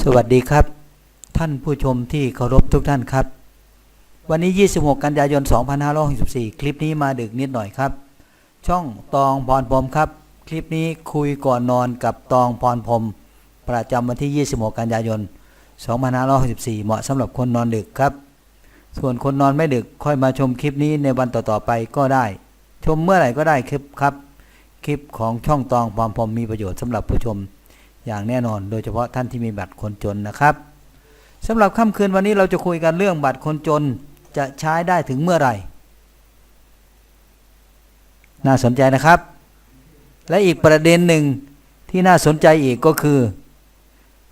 สวัสดีครับ ท่านผู้ชมที่เคารพทุกท่านครับ วันนี้ 26 กันยายน 2564 คลิปนี้มาดึกนิดหน่อยครับ ช่องตองพรพรมครับ คลิปนี้คุยก่อนนอนกับตองพรพรมประจำวันที่ 26 กันยายน 2564 เหมาะสำหรับคนนอนดึกครับ ส่วนคนนอนไม่ดึกค่อยมาชมคลิปนี้ในวันต่อๆไปก็ได้ ชมเมื่อไหร่ก็ได้คลิปครับ คลิปของช่องตองพรพรมมีประโยชน์สำหรับผู้ชม อย่างแน่นอน โดยเฉพาะท่านที่มีบัตรคนจนนะครับสำหรับค่ำคืนวันนี้เราจะคุยกันเรื่องบัตรคนจนจะใช้ได้ถึงเมื่อไหร่ น่าสนใจนะครับ และอีกประเด็นหนึ่งที่น่าสนใจอีกก็คือ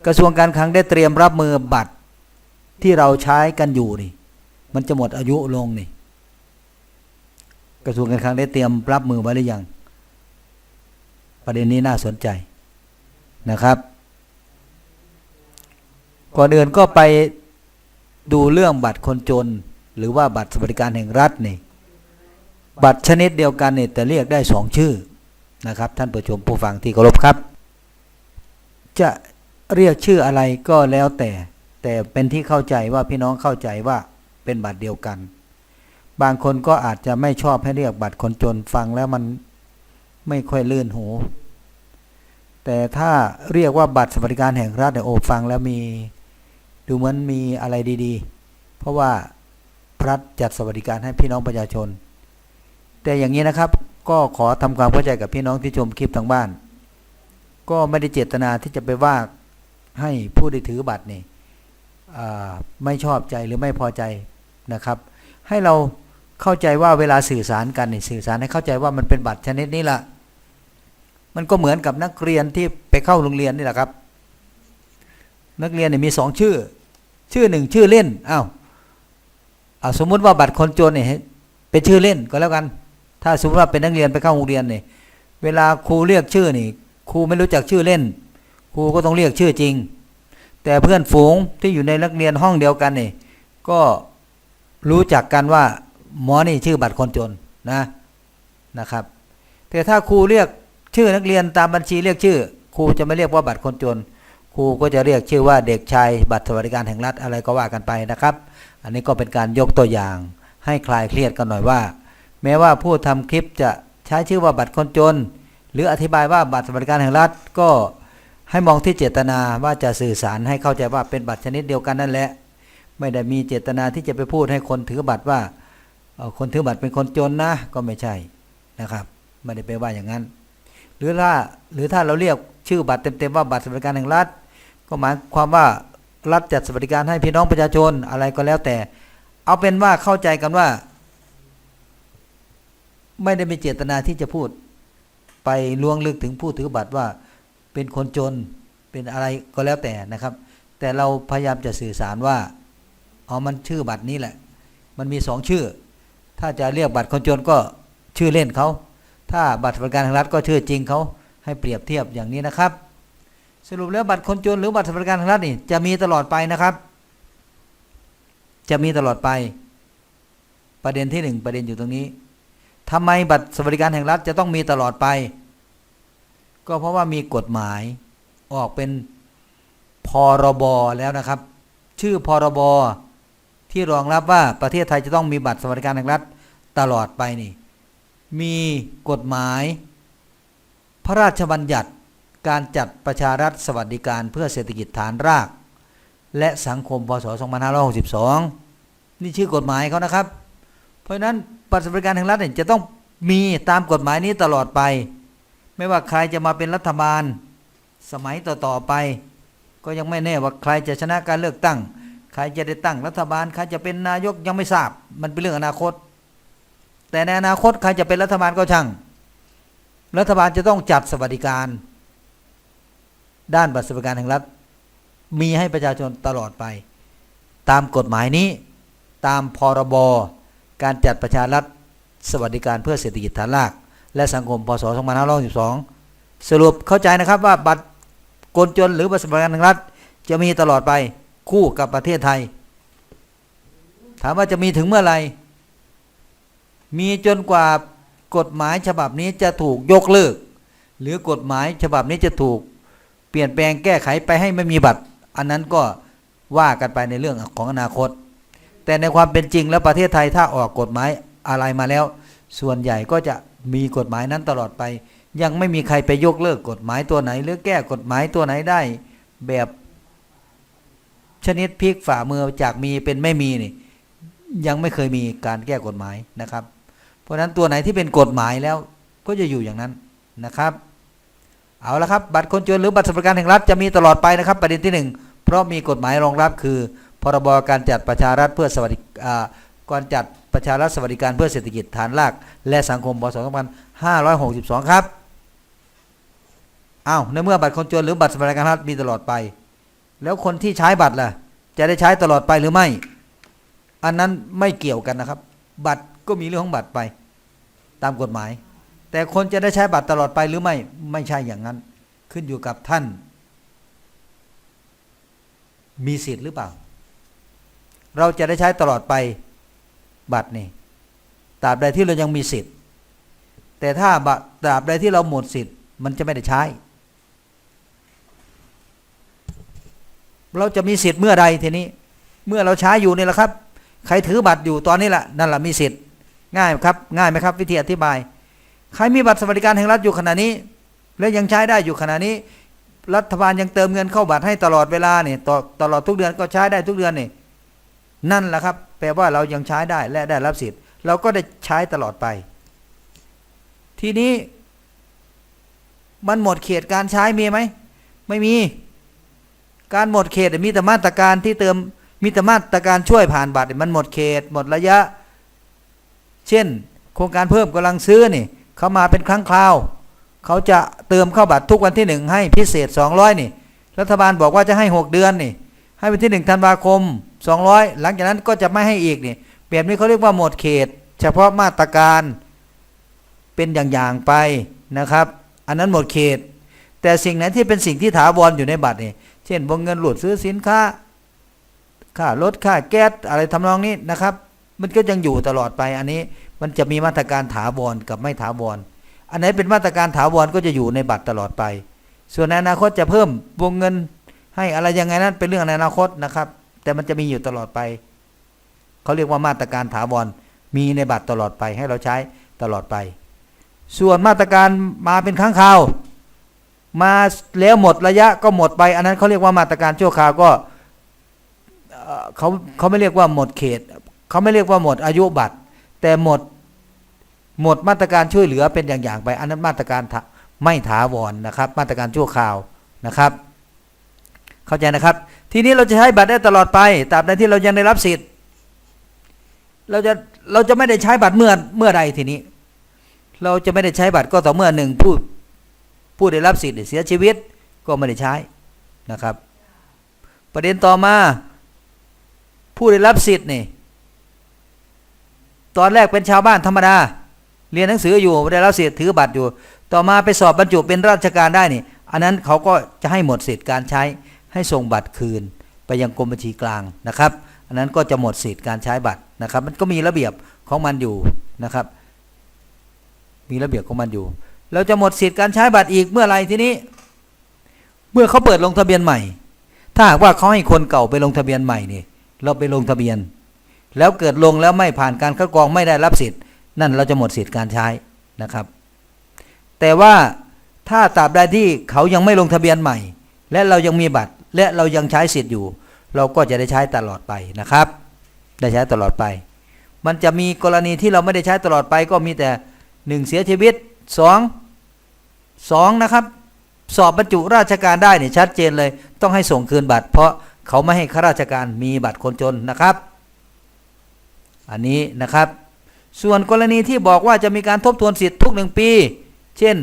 กระทรวงการคลังได้เตรียมรับมือบัตรที่เราใช้กันอยู่นี่ มันจะหมดอายุลงนี่ กระทรวงการคลังได้เตรียมรับมือไว้หรือยัง ประเด็นนี้น่าสนใจ นะครับ ก่อนอื่นก็ไปดูเรื่องบัตรคนจน หรือว่าบัตรสวัสดิการแห่งรัฐนี่ บัตรชนิดเดียวกันเนี่ยแต่เรียกได้สองชื่อนะครับ ท่านผู้ชมผู้ฟังที่เคารพครับ จะเรียกชื่ออะไรก็แล้วแต่แต่เป็นที่เข้าใจว่าพี่น้องเข้าใจว่าเป็นบัตรเดียวกัน บางคนก็อาจจะไม่ชอบให้เรียกบัตรคนจนฟังแล้วมันไม่ค่อยลื่นหู แต่ถ้าเรียกว่าบัตรสวัสดิการแห่งรัฐเนี่ยโอ้ฟังแล้วมีดูเหมือนมีอะไรดีๆ เพราะว่ารัฐจัดสวัสดิการให้พี่น้องประชาชน แต่อย่างนี้นะครับก็ขอทำความเข้าใจกับพี่น้องที่ชมคลิปทางบ้าน ก็ไม่ได้เจตนาที่จะไปว่าให้ผู้ได้ถือบัตรนี่ไม่ชอบใจหรือไม่พอใจนะครับ ให้เราเข้าใจว่าเวลาสื่อสารกันนี่สื่อสารให้เข้าใจว่ามันเป็นบัตรชนิดนี้ละ มันก็เหมือนกับนักเรียนที่ไปเข้าโรงเรียนนี่แหละครับ นักเรียนเนี่ยมีสองชื่อ ชื่อหนึ่งชื่อเล่นอ้าวอาสมมุติว่าบัตรคนจนเนี่ยเป็นชื่อเล่นก็แล้วกัน ถ้าสมมติว่าเป็นนักเรียนไปเข้าโรงเรียนเนี่ยเวลาครูเรียกชื่อนี่ครูไม่รู้จักชื่อเล่น ครูก็ต้องเรียกชื่อจริง แต่เพื่อนฝูงที่อยู่ในนักเรียนห้องเดียวกันนี่ก็รู้จักกันว่าหมอนี่ชื่อบัตรคนจนนะนะครับ แต่ถ้าครูเรียก ชื่อนักเรียนตามบัญชีเรียกชื่อ ครูจะไม่เรียกว่าบัตรคนจน ครูก็จะเรียกชื่อว่าเด็กชายบัตรสวัสดิการแห่งรัฐอะไรก็ว่ากันไปนะครับ อันนี้ก็เป็นการยกตัวอย่าง ให้คลายเครียดกันหน่อยว่า แม้ว่าผู้ทำคลิปจะใช้ชื่อว่าบัตรคนจน หรืออธิบายว่าบัตรสวัสดิการแห่งรัฐก็ให้มองที่เจตนาว่าจะสื่อสารให้เข้าใจว่าเป็นบัตรชนิดเดียวกันนั่นแหละ ไม่ได้มีเจตนาที่จะไปพูดให้คนถือบัตรว่าคนถือบัตรเป็นคนจนนะก็ไม่ใช่นะครับไม่ได้ไปว่าอย่างนั้น หรือถ้าหรือถ้าเราเรียกชื่อบัตรเต็มๆว่าบัตรสวัสดิการแห่งรัฐ ก็หมายความว่ารัฐจัดสวัสดิการให้พี่น้องประชาชนอะไรก็แล้วแต่ เอาเป็นว่าเข้าใจกันว่า ไม่ได้มีเจตนาที่จะพูด ไปล่วงลึกถึงผู้ถือบัตรว่าเป็นคนจนเป็นอะไรก็แล้วแต่นะครับ แต่เราพยายามจะสื่อสารว่าอ๋อมันชื่อบัตรนี้แหละ มันมีสองชื่อ ถ้าจะเรียกบัตรคนจนก็ชื่อเล่นเขา ถ้าบัตรสวัสดิการแห่งรัฐก็ชื่อจริงเขาให้เปรียบเทียบอย่างนี้นะครับ สรุปแล้วบัตรคนจนหรือบัตรสวัสดิการแห่งรัฐนี่จะมีตลอดไปนะครับ จะมีตลอดไป ประเด็นที่หนึ่งประเด็นอยู่ตรงนี้ทำไมบัตรสวัสดิการแห่งรัฐจะต้องมีตลอดไป ก็เพราะว่ามีกฎหมายออกเป็นพรบแล้วนะครับ ชื่อพรบที่รองรับว่าประเทศไทยจะต้องมีบัตรสวัสดิการแห่งรัฐตลอดไปนี่ มีกฎหมาย พระราชบัญญัติการจัดประชารัฐสวัสดิการเพื่อเศรษฐกิจฐานราก และสังคมพศ 2562 นี่ชื่อกฎหมายเขานะครับ เพราะฉะนั้นบัตรสวัสดิการแห่งรัฐเนี่ยจะต้องมีตามกฎหมายนี้ตลอดไป ไม่ว่าใครจะมาเป็นรัฐบาล สมัยต่อๆไป ก็ยังไม่แน่ว่าใครจะชนะการเลือกตั้ง ใครจะได้ตั้งรัฐบาลใครจะเป็นนายกยังไม่ทราบ มันเป็นเรื่องอนาคต แต่ในอนาคตใครจะเป็นรัฐบาลก็ช่าง รัฐบาลจะต้องจัดสวัสดิการ ด้านบัตรสวัสดิการแห่งรัฐ มีให้ประชาชนตลอดไป ตามกฎหมายนี้ ตามพรบการจัดประชารัฐสวัสดิการเพื่อเศรษฐกิจฐานราก และสังคมพศ2512สรุปเข้าใจนะครับว่าบัตรคนจนหรือบัตรสวัสดิการแห่งรัฐ จะมีตลอดไปคู่กับประเทศไทย ถามว่าจะมีถึงเมื่อไหร่ มีจนกว่ากฎหมายฉบับนี้จะถูกยกเลิก หรือกฎหมายฉบับนี้จะถูกเปลี่ยนแปลงแก้ไขไปให้ไม่มีบัตร อันนั้นก็ว่ากันไปในเรื่องของอนาคต แต่ในความเป็นจริงแล้วประเทศไทยถ้าออกกฎหมายอะไรมาแล้ว ส่วนใหญ่ก็จะมีกฎหมายนั้นตลอดไป ยังไม่มีใครไปยกเลิกกฎหมายตัวไหน หรือแก้กฎหมายตัวไหนได้แบบชนิดพลิกฝ่ามือจากมีเป็นไม่มีนี่ยังไม่เคยมีการแก้กฎหมายนะครับ ราะฉะนั้นตัวไหนที่เป็นกฎหมายแล้วก็จะอยู่อย่างนั้นนะครับ เอาละครับบัตรคนจนหรือบัตรสวัสดิการแห่งรัฐจะมีตลอดไปนะครับ ประเด็นที่หนึ่งเพราะมีกฎหมายรองรับคือ พรบการจัดประชารัฐเพื่อสวัสดิการจัดประชารัฐสวัสดิการเพื่อเศรษฐกิจฐานรากและสังคมพศ2562 ครับอ้าวในเมื่อบัตรคนจนหรือบัตรสวัสดิการรัฐมีตลอดไป แล้วคนที่ใช้บัตรล่ะ จะได้ใช้ตลอดไปหรือไม่ อันนั้นไม่เกี่ยวกันนะครับ บัตรก็มีเรื่องของบัตรไป ตามกฎหมาย แต่คนจะได้ใช้บัตรตลอดไปหรือไม่ไม่ใช่อย่างนั้น ขึ้นอยู่กับท่าน มีสิทธิ์หรือเปล่า เราจะได้ใช้ตลอดไปบัตรนี่ตราบใดที่เรายังมีสิทธิ์ แต่ถ้าบัตรตราบใดที่เราหมดสิทธิ์ มันจะไม่ได้ใช้ เราจะมีสิทธิ์เมื่อใดทีนี้ เมื่อเราใช้อยู่นี่แหละครับ ใครถือบัตรอยู่ตอนนี้แหละนั่นแหละมีสิทธิ์ ง่ายครับ ง่ายไหมครับ วิธีอธิบาย ใครมีบัตรสวัสดิการแห่งรัฐอยู่ขณะนี้ และยังใช้ได้อยู่ขณะนี้ รัฐบาลยังเติมเงินเข้าบัตรให้ตลอดเวลาเนี่ยตตลอดทุกเดือนก็ใช้ได้ทุกเดือนนี่นั่นแหละครับ แปลว่าเรายังใช้ได้และได้รับสิทธิ์ เราก็ได้ใช้ตลอดไป ทีนี้มันหมดเขตการใช้มีไหมไม่มี การหมดเขตมีแต่มาตรการที่เติมมีแต่มาตรการช่วยผ่านบัตรมันหมดเขต หมดระยะ เช่น โครงการเพิ่มกำลังซื้อนี่เขามาเป็นครั้งคราว เขาจะเติมเข้าบัตรทุกวันที่หนึ่งให้พิเศษ 200 นี่ รัฐบาลบอกว่าจะให้ 6 เดือนนี่ ให้วันที่หนึ่งธันวาคม 200 หลังจากนั้นก็จะไม่ให้อีกนี่แบบนี้เขาเรียกว่าหมดเขต เฉพาะมาตรการเป็นอย่างๆไปนะครับ อันนั้นหมดเขต แต่สิ่งไหนที่เป็นสิ่งที่ถาวรอยู่ในบัตรนี่เช่นวงเงินหลุดซื้อสินค้าค่ารถค่าแก๊สอะไรทำนองนี้นะครับ มันก็ยังอยู่ตลอดไป อันนี้มันจะมีมาตรการถาวรกับไม่ถาวร อันไหนเป็นมาตรการถาวรก็จะอยู่ในบัตรตลอดไป ส่วนในอนาคตจะเพิ่มวงเงินให้อะไรยังไงนั้นเป็นเรื่องในอนาคตนะครับ แต่มันจะมีอยู่ตลอดไปเขาเรียกว่ามาตรการถาวรมีในบัตรตลอดไปให้เราใช้ตลอดไป ส่วนมาตรการมาเป็นครั้งคราว มาแล้วหมดระยะก็หมดไป อันนั้นเขาเรียกว่ามาตรการชั่วคราวก็เอ่อเขาเขาไม่เรียกว่าหมดเขต เขาไม่เรียกว่าหมดอายุบัตร แต่หมดหมดมาตรการช่วยเหลือเป็นอย่างๆไปอันนั้นมาตรการไม่ถาวรนะครับ มาตรการชั่วคราวนะครับ เข้าใจนะครับ ทีนี้เราจะใช้บัตรได้ตลอดไปตราบใดที่เรายังได้รับสิทธิ์ เราจะเราจะไม่ได้ใช้บัตรเมื่อเมื่อใดทีนี้ เราจะไม่ได้ใช้บัตรก็ต่อเมื่อหนึ่งผู้ผู้ได้รับสิทธิ์เสียชีวิตก็ไม่ได้ใช้นะครับ ประเด็นต่อมาผู้ได้รับสิทธิ์นี่ ตอนแรกเป็นชาวบ้านธรรมดา เรียนหนังสืออยู่ได้รับสิทธิ์ถือบัตรอยู่ ต่อมาไปสอบบรรจุเป็นราชการได้นี่อันนั้นเขาก็จะให้หมดสิทธิ์การใช้ให้ส่งบัตรคืน ไปยังกรมบัญชีกลางนะครับ อันนั้นก็จะหมดสิทธิ์การใช้บัตรนะครับ มันก็มีระเบียบของมันอยู่นะครับ มีระเบียบของมันอยู่ เราจะหมดสิทธิ์การใช้บัตรอีกเมื่อไรทีนี้ เมื่อเขาเปิดลงทะเบียนใหม่ ถ้าหากว่าเขาให้คนเก่าไปลงทะเบียนใหม่นี่เราไปลงทะเบียน แล้วเกิดลงแล้วไม่ผ่านการคัดกรองไม่ได้รับสิทธิ์ นั่นเราจะหมดสิทธิ์การใช้นะครับ แต่ว่าถ้าตราบใดที่เขายังไม่ลงทะเบียนใหม่ และเรายังมีบัตร และเรายังใช้สิทธิ์อยู่ เราก็จะได้ใช้ตลอดไปนะครับ ได้ใช้ตลอดไป มันจะมีกรณีที่เราไม่ได้ใช้ตลอดไปก็มีแต่หนึ่งเสียชีวิตสองสองนะครับ สอบบรรจุราชการได้เนี่ยชัดเจนเลย ต้องให้ส่งคืนบัตร เพราะเขาไม่ให้ข้าราชการมีบัตรคนจนนะครับ อันนี้นะครับ ส่วนกรณีที่บอกว่าจะมีการทบทวนสิทธิ์ทุกหนึ่งปี เช่น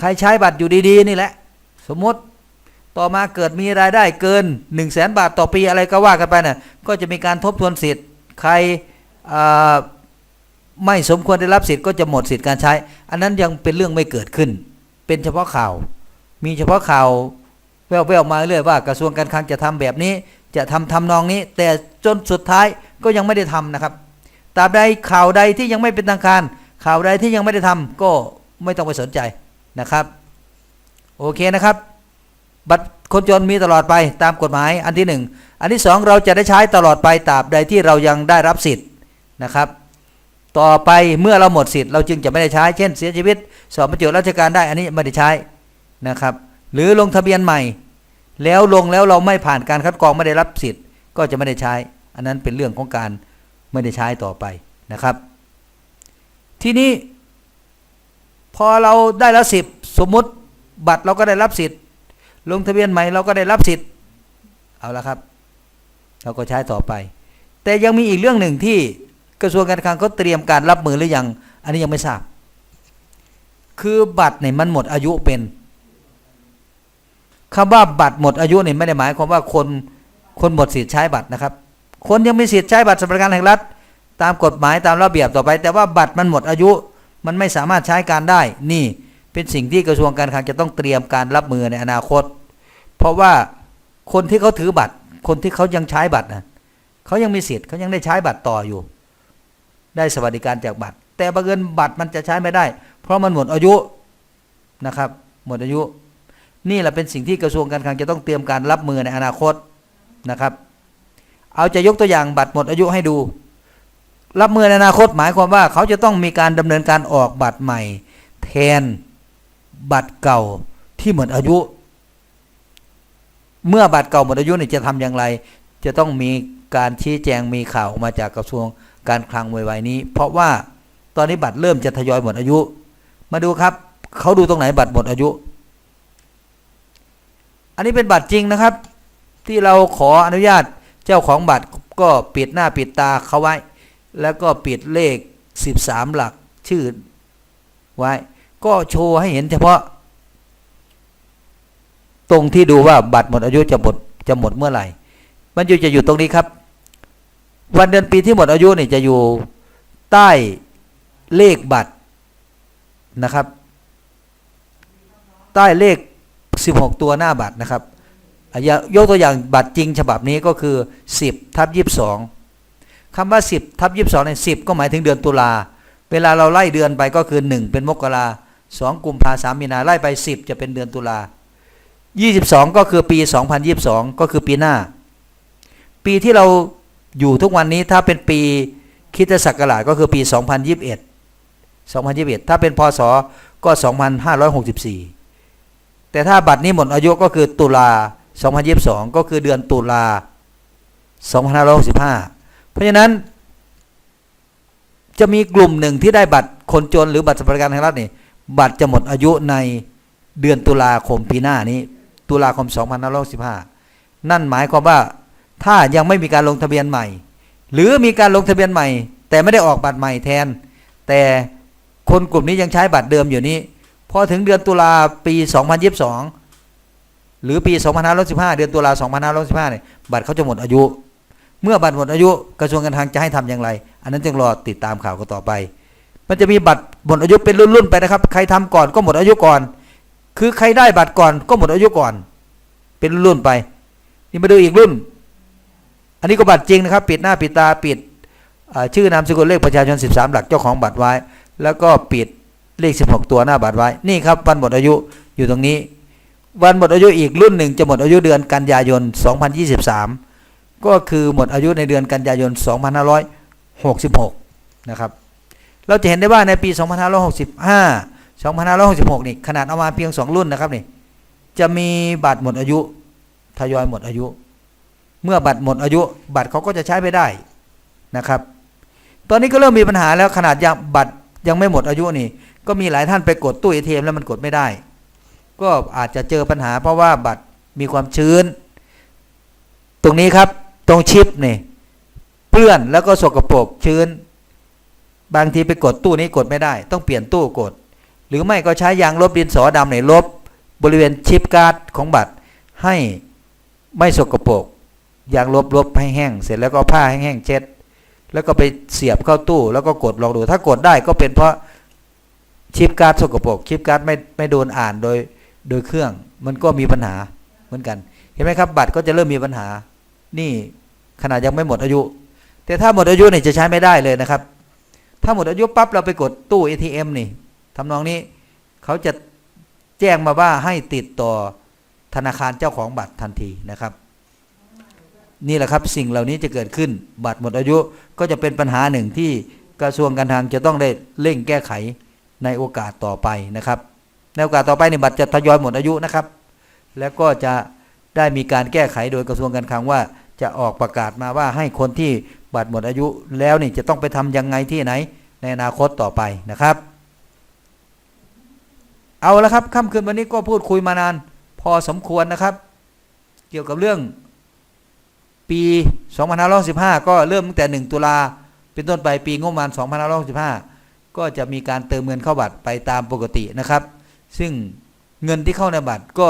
ใครใช้บัตรอยู่ดีๆ นี่แหละ สมมติต่อมาเกิดมีรายได้เกิน 1 0 0 0 0แสนบาทต่อปีอะไรก็ว่ากันไปน่ะก็จะมีการทบทวนสิทธิ์ ใครไม่สมควรได้รับสิทธิ์ก็จะหมดสิทธิ์การใช้ อันนั้นยังเป็นเรื่องไม่เกิดขึ้น เป็นเฉพาะข่าว มีเฉพาะข่าวแว่วๆมาเรื่อยว่ากระทรวงการคลังจะทำแบบนี้ จะทำทำนองนี้ แต่จนสุดท้ายก็ยังไม่ได้ทำนะครับตราบใดข่าวใดที่ยังไม่เป็นทางการ ข่าวใดที่ยังไม่ได้ทำก็ไม่ต้องไปสนใจนะครับ โอเคนะครับ บัตรคนจนมีตลอดไปตามกฎหมายอันที่หนึ่งอันที่สองเราจะได้ใช้ตลอดไปตราบใดที่เรายังได้รับสิทธิ์นะครับ ต่อไปเมื่อเราหมดสิทธิ์เราจึงจะไม่ได้ใช้ เช่น เสียชีวิต สอบบรรจุราชการได้อันนี้ไม่ได้ใช้นะครับ หรือลงทะเบียนใหม่ แล้วลงแล้วเราไม่ผ่านการคัดกรองไม่ได้รับสิทธิ์ ก็จะไม่ได้ใช้ อันนั้นเป็นเรื่องของการไม่ได้ใช้ต่อไปนะครับ ทีนี้ พอเราได้รับสิทธิ์สมมุติบัตรเราก็ได้รับสิทธิ์ ลงทะเบียนใหม่เราก็ได้รับสิทธิ์เอาละครับ เราก็ใช้ต่อไป แต่ยังมีอีกเรื่องหนึ่งที่กระทรวงการคลังเขาเตรียมการรับมือหรือยัง อันนี้ยังไม่ทราบ คือบัตรเนี่ยมันหมดอายุเป็น คำว่าบัตรหมดอายุนี่ไม่ได้หมายความว่าคนคนหมดสิทธิ์ใช้บัตรนะครับ คนยังมีสิทธิ์ใช้บัตรสวัสดิการแห่งรัฐ ตามกฎหมายตามระเบียบต่อไป แต่ว่าบัตรมันหมดอายุมันไม่สามารถใช้การได้ นี่เป็นสิ่งที่กระทรวงการคลังจะต้องเตรียมการรับมือในอนาคต เพราะว่าคนที่เขาถือบัตร คนที่เขายังใช้บัตรนะเขายังมีสิทธิ์เขายังได้ใช้บัตรต่ออยู่ ได้สวัสดิการจากบัตร แต่บังเอิญบัตรมันจะใช้ไม่ได้ เพราะมันหมดอายุนะครับ หมดอายุ นี่แหละเป็นสิ่งที่กระทรวงการคลังจะต้องเตรียมการรับมือในอนาคตนะครับ เอาจะยกตัวอย่างบัตรหมดอายุให้ดู รับมือในอนาคตหมายความว่าเขาจะต้องมีการดำเนินการออกบัตรใหม่ แทนบัตรเก่าที่หมดอายุ เมื่อบัตรเก่าหมดอายุเนี่ยจะทำอย่างไร จะต้องมีการชี้แจงมีข่าวออกมาจากกระทรวงการคลังไวๆนี้ เพราะว่าตอนนี้บัตรเริ่มจะทยอยหมดอายุ มาดูครับเขาดูตรงไหนบัตรหมดอายุ นนี้เป็นบัตรจริงนะครับ ที่เราขออนุญาตเจ้าของบัตรก็ปิดหน้าปิดตาเขาไว้ แล้วก็ปิดเลข 13 หลักชื่อไว้ ก็โชว์ให้เห็นเฉพาะ ตรงที่ดูว่าบัตรหมดอายุจะหมดจะหมดเมื่อไหร่ มันอยู่จะอยู่ตรงนี้ครับ วันเดือนปีที่หมดอายุนี่จะอยู่ใต้เลขบัตรนะครับ ใต้เลข 16 ตัวหน้าบัตรนะครับยกตัวอย่างบัตรจริงฉบับนี้ก็คือ 10ทับ22คำว่า 10ทับ22ใน10 ก็หมายถึงเดือนตุลาเวลาเราไล่เดือนไปก็คือ 1 เป็นมกราสองกุมภาสามมีนาไล่ไป 10 จะเป็นเดือนตุลา22 ก็คือปี 2022 ก็คือปีหน้า ปีที่เราอยู่ทุกวันนี้ถ้าเป็นปีคิดศักราชก็คือปี 2021 2021 ถ้าเป็นพศก็ 2564 แต่ถ้าบัตรนี้หมดอายุก็คือตุลา 2022 ก็คือเดือนตุลา 2565 เพราะฉะนั้น จะมีกลุ่มหนึ่งที่ได้บัตรคนจนหรือบัตรสวัสดิการแห่งรัฐนี่บัตรจะหมดอายุในเดือนตุลาคมปีหน้านี้ ตุลาคม 2565 นั่นหมายความว่าถ้ายังไม่มีการลงทะเบียนใหม่ หรือมีการลงทะเบียนใหม่ แต่ไม่ได้ออกบัตรใหม่แทน แต่คนกลุ่มนี้ยังใช้บัตรเดิมอยู่นี้ พอถึงเดือนตุลาปี 2022 หรือปี 2515 เดือนตุลา2515เนี่ยบัตรเขาจะหมดอายุ เมื่อบัตรหมดอายุกระทรวงการคลังจะให้ทำอย่างไร อันนั้นจึงรอติดตามข่าวกันต่อไป มันจะมีบัตรหมดอายุเป็นรุ่นๆไปนะครับ ใครทำก่อนก็หมดอายุก่อน คือใครได้บัตรก่อนก็หมดอายุก่อน เป็นรุ่นๆไป นี่มาดูอีกรุ่น อันนี้ก็บัตรจริงนะครับ ปิดหน้าปิดตาปิดชื่อนามสกุลเลขประชาชน 13 หลักเจ้าของบัตรไว้ แล้วก็ปิด เลข 16 ตัวหน้าบัตรไว้ นี่ครับวันหมดอายุอยู่ตรงนี้ วันหมดอายุอีกรุ่นหนึ่งจะหมดอายุเดือนกันยายน 2023 ก็คือหมดอายุในเดือนกันยายน 2566 นะครับ เราจะเห็นได้ว่าในปี 2565 2566 นี่ขนาดเอามาเพียง 2 รุ่นนะครับนี่จะมีบัตรหมดอายุทยอยหมดอายุ เมื่อบัตรหมดอายุ บัตรเขาก็จะใช้ไม่ได้นะครับ ตอนนี้ก็เริ่มมีปัญหาแล้วขนาดยังบัตรยังไม่หมดอายุนี่ ก็มีหลายท่านไปกดตู้ ATM แล้วมันกดไม่ได้ ก็อาจจะเจอปัญหาเพราะว่าบัตรมีความชื้น ตรงนี้ครับตรงชิปนี่เปื้อนแล้วก็สกปรกชื้น บางทีไปกดตู้นี้กดไม่ได้ ต้องเปลี่ยนตู้กด หรือไม่ก็ใช้ยางลบดินสอดำในลบบริเวณชิปการ์ดของบัตรให้ไม่สกปรกยางลบลบให้แห้งเสร็จแล้วก็ผ้าแห้งๆเช็ด แล้วก็ไปเสียบเข้าตู้แล้วก็กดลองดู ถ้ากดได้ก็เป็นเพราะ ชิปการ์ดสกปรกชิปการ์ดไม่ไม่โดนอ่านโดยโดยเครื่อง มันก็มีปัญหาเหมือนกัน เห็นไหมครับ บัตรก็จะเริ่มมีปัญหา นี่ขนาดยังไม่หมดอายุ แต่ถ้าหมดอายุเนี่ยจะใช้ไม่ได้เลยนะครับ ถ้าหมดอายุปั๊บเราไปกดตู้ ATM นี่ทำนองนี้เขาจะแจ้งมาว่าให้ติดต่อธนาคารเจ้าของบัตรทันทีนะครับ นี่แหละครับสิ่งเหล่านี้จะเกิดขึ้น บัตรหมดอายุก็จะเป็นปัญหาหนึ่งที่กระทรวงการคลังจะต้องได้เร่งแก้ไข ในโอกาสต่อไปนะครับ ในโอกาสต่อไปในบัตรจะทยอยหมดอายุนะครับ แล้วก็จะได้มีการแก้ไขโดยกระทรวงการคลังว่าจะออกประกาศมาว่าให้คนที่บัตรหมดอายุแล้วนี่จะต้องไปทำยังไงที่ไหน ในอนาคตต่อไปนะครับ เอาละครับค่ำคืนวันนี้ก็พูดคุยมานาน พอสมควรนะครับ เกี่ยวกับเรื่องปี 2515 ก็เริ่มตั้งแต่ 1 ตุลาเป็นต้นไปปีงบประมาณ 2515 ก็จะมีการเติมเงินเข้าบัตรไปตามปกตินะครับ ซึ่งเงินที่เข้าในบัตรก็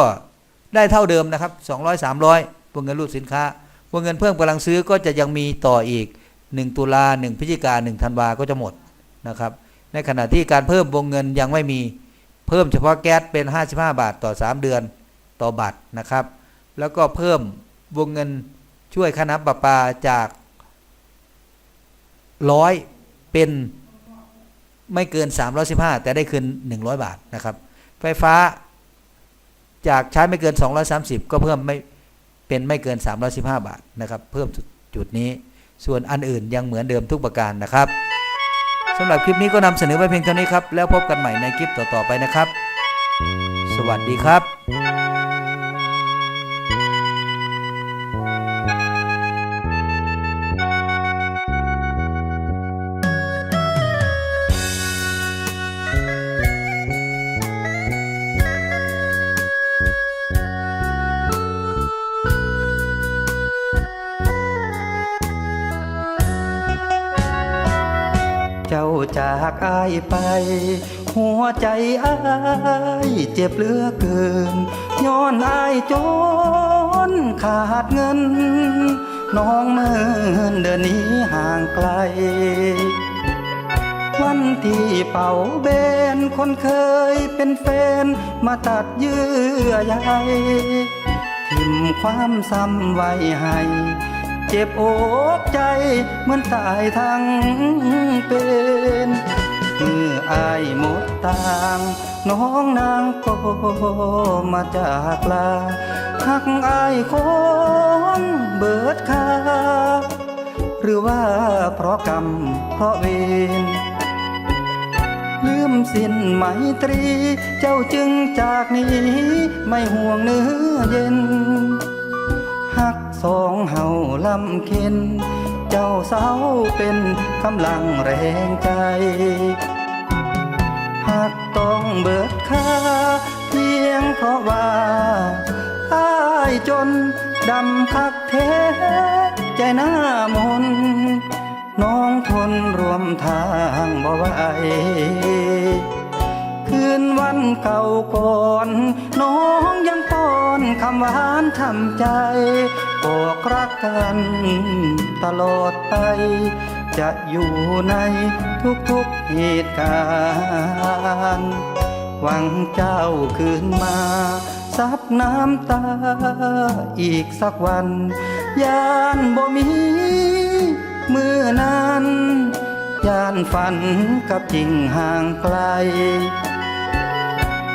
ได้เท่าเดิมนะครับ 200 300วงเงินรูดสินค้าวงเงินเพิ่มกำลังซื้อก็จะยังมีต่ออีก 1 ตุลา1พฤศจิกา1ธันวาก็จะหมดนะครับ ในขณะที่การเพิ่มวงเงินยังไม่มีเพิ่มเฉพาะแก๊สเป็น 55 บาทต่อ 3 เดือนต่อบัตรนะครับ แล้วก็เพิ่มวงเงินช่วยค่าน้ำประปาจากร้อยเป็น ไม่เกิน 315 แต่ได้คืน 100 บาทนะครับ ไฟฟ้าจากใช้ไม่เกิน 230 ก็เพิ่มไม่เป็นไม่เกิน 315 บาทนะครับ เพิ่มจุดนี้ ส่วนอันอื่นยังเหมือนเดิมทุกประการนะครับสำหรับคลิปนี้ก็นำเสนอไว้เพียงเท่านี้ครับ แล้วพบกันใหม่ในคลิปต่อๆไปนะครับ สวัสดีครับากอายไป หัวใจอายเจ็บเหลือเกิน ย้อนอายจนขาดเงิน น้องเมินเดินนี้ห่างไกล วันที่เป่าเบนคนเคยเป็นแฟน มาตัดเยื่อใยทิมความซ้ำไว้ให้ เจ็บอกใจเหมือนตายทั้งเป็นเมื่ออายหมดตางน้องนางก็มาจากลาหักอายคนเบิดคาหรือว่าเพราะกรรมเพราะเวรลืมสิ้นไหมตรี เจ้าจึงจากนี้ ไม่ห่วงเนื้อเย็นหัก สองเฮาลำเค็นเจ้าเศร้าเป็นกำลังแรงใจหากต้องเบิดค่าเพียงเพราะว่าอายจนดำคักเทใจหน้ามนน้องทนรวมทางบ่ไหว นวันเก่าก่อน น้องยังป้อนคำหวานทำใจบอกรักกันตลอดไป จะอยู่ในทุกๆเหตุการณ์ หวังเจ้าคืนมาซับน้ำตาอีกสักวันยานบ่มีเมื่อนั้นยานฝันกับจริงห่างไกล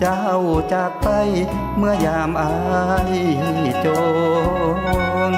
เจ้าจากไปเมื่อยามอายจน